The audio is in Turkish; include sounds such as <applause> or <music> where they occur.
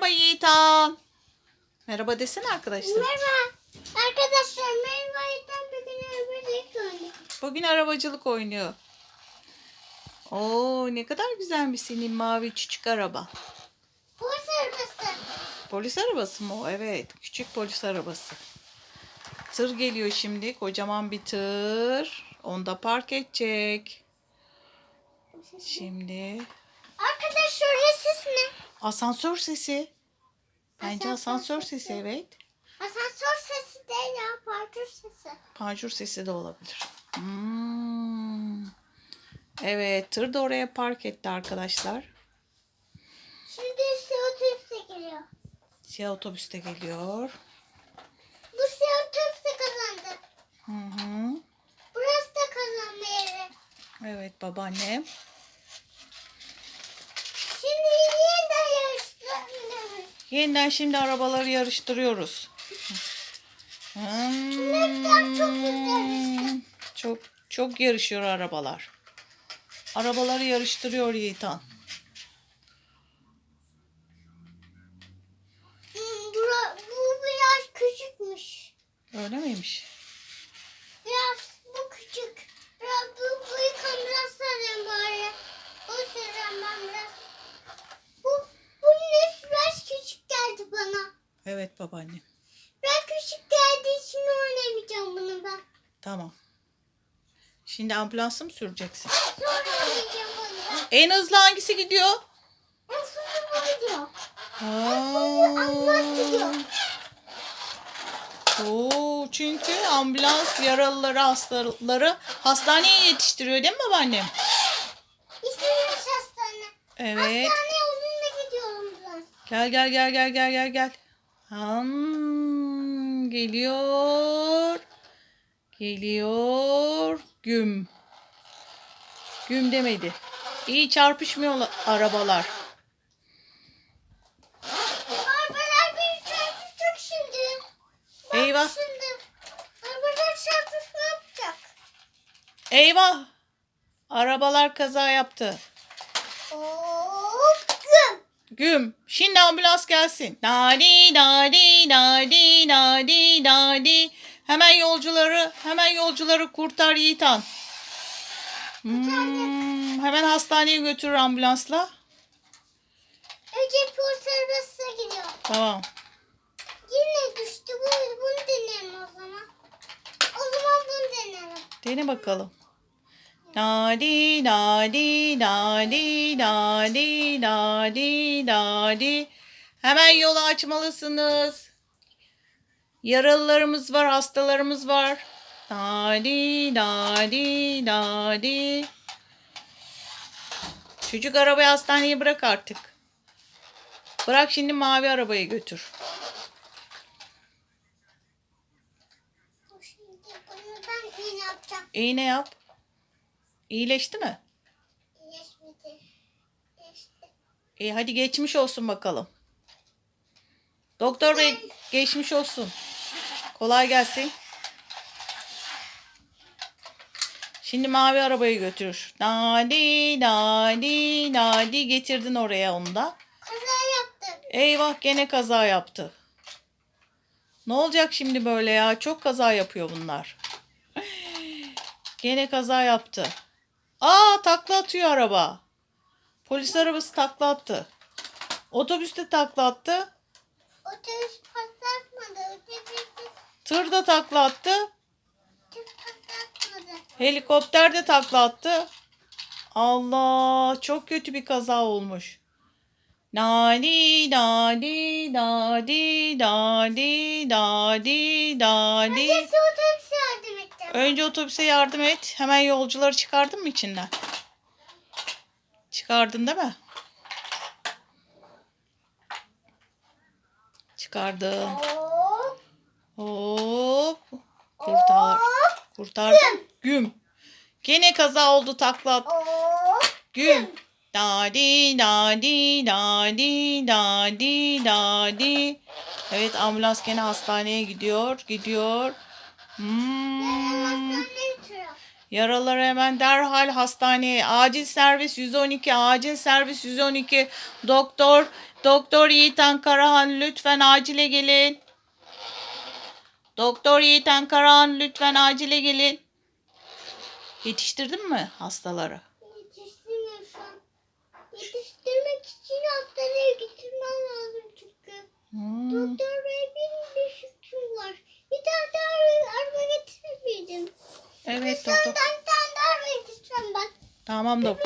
Merhaba Yiğitan. Merhaba desene arkadaşlar. Merhaba. Arkadaşlar merhaba. İlten bugün arabacılık oynuyor. Bugün arabacılık oynuyor. Oo ne kadar güzelmiş senin mavi küçük araba. Polis arabası. Polis arabası mı o? Evet. Küçük polis arabası. Tır geliyor şimdi. Kocaman bir tır. Onda park edecek. Şimdi Arkadaşlar ses ne? Asansör sesi. Bence Asansör asansör sesi. sesi evet. Asansör sesi değil ya. Parkur sesi. Panjur sesi de olabilir. Hmm. Evet, tır da oraya park etti arkadaşlar. Şimdi ise otobüse geliyor. Siyah otobüs de geliyor. Bu siyah otobüse kazandı. Hı hı. Burası da kazanma yeri. Evet babaannem. Şimdi yeniden yarıştırıyoruz. Yeniden şimdi arabaları yarıştırıyoruz. Çok. Çok çok yarışıyor arabalar. Arabaları yarıştırıyor Yiğitan. Hmm, bura, bu biraz küçükmüş. Öyle miymiş? Evet babaannem. Biraz küçük için oynamayacağım bunu ben. Tamam. Şimdi ambulansı mı süreceksin? Sonra oynayacağım bunu. En hızlı hangisi gidiyor? En sonra bu gidiyor. Ambulans gidiyor. Oo, çünkü ambulans yaralıları, hastaları hastaneye yetiştiriyor değil mi babaannem? İstediğimiz hastane. Evet. Hastane yolunda gidiyorum ben. Gel gel gel gel gel gel gel. Hmm, geliyor. Geliyor. Güm. Güm demedi. İyi çarpışmıyor arabalar. Arabalar bir çarpışacak şimdi. Bak Eyvah. Şimdi. Arabalar çarpışma yapacak. Eyvah. Arabalar kaza yaptı. Hop güm. Şimdi ambulans gelsin. Dadi dadi dadi dadi dadi. Hemen yolcuları, hemen yolcuları kurtar Yiğitan. Hmm, hemen hastaneye götürür ambulansla. Önce polis arabasına gidiyor. Tamam. Yine düştü. Bu, bunu deneyelim o zaman. O zaman bunu deneyelim. Dene bakalım. Dadi dadi dadi dadi dadi dadi. Hemen yolu açmalısınız. Yaralılarımız var, hastalarımız var. Dadi dadi dadi. Çocuk arabayı hastaneye bırak artık. Bırak şimdi mavi arabayı götür. İğne yap. İyileşti mi? İyileşmedi. İşte. İyi hadi geçmiş olsun bakalım. Doktor bey geçmiş olsun. Kolay gelsin. Şimdi mavi arabayı götür. Dadi dadi dadi getirdin oraya onu da. Kaza yaptım. Eyvah gene kaza yaptı. Ne olacak şimdi böyle ya? Çok kaza yapıyor bunlar. <laughs> Gene kaza yaptı. Aa takla atıyor araba. Polis arabası takla attı. Otobüs de takla attı. Otobüs patlatmadı. Otobüs Tır da takla attı. patlatmadı. Helikopter de takla attı. Allah çok kötü bir kaza olmuş. Dadi dadi dadi. Neyse otobüs yardım ettim. Önce otobüse yardım et. Hemen yolcuları çıkardın mı içinden? Çıkardın değil mi? Çıkardın. Hop. Kurtar. Kurtardın. Güm. Gene kaza oldu takla at. Hop. Güm. Dadi dadi dadi dadi dadi. Evet ambulans gene hastaneye gidiyor. Gidiyor. Hmm. Yaraları hemen derhal hastaneye. Acil servis 112, acil servis 112. Doktor Doktor Yiğitan Karahan lütfen acile gelin. Doktor Yiğitan Karahan lütfen acile gelin. Yetiştirdin mi hastaları? Yetiştirmiyor şu an. Yetiştirmek için hastaneye getirmem lazım çünkü. Hmm. Doktor bey benim bir fikrim var. Bir tane daha araba getirir miydin? Evet doktor. Tamam doktor.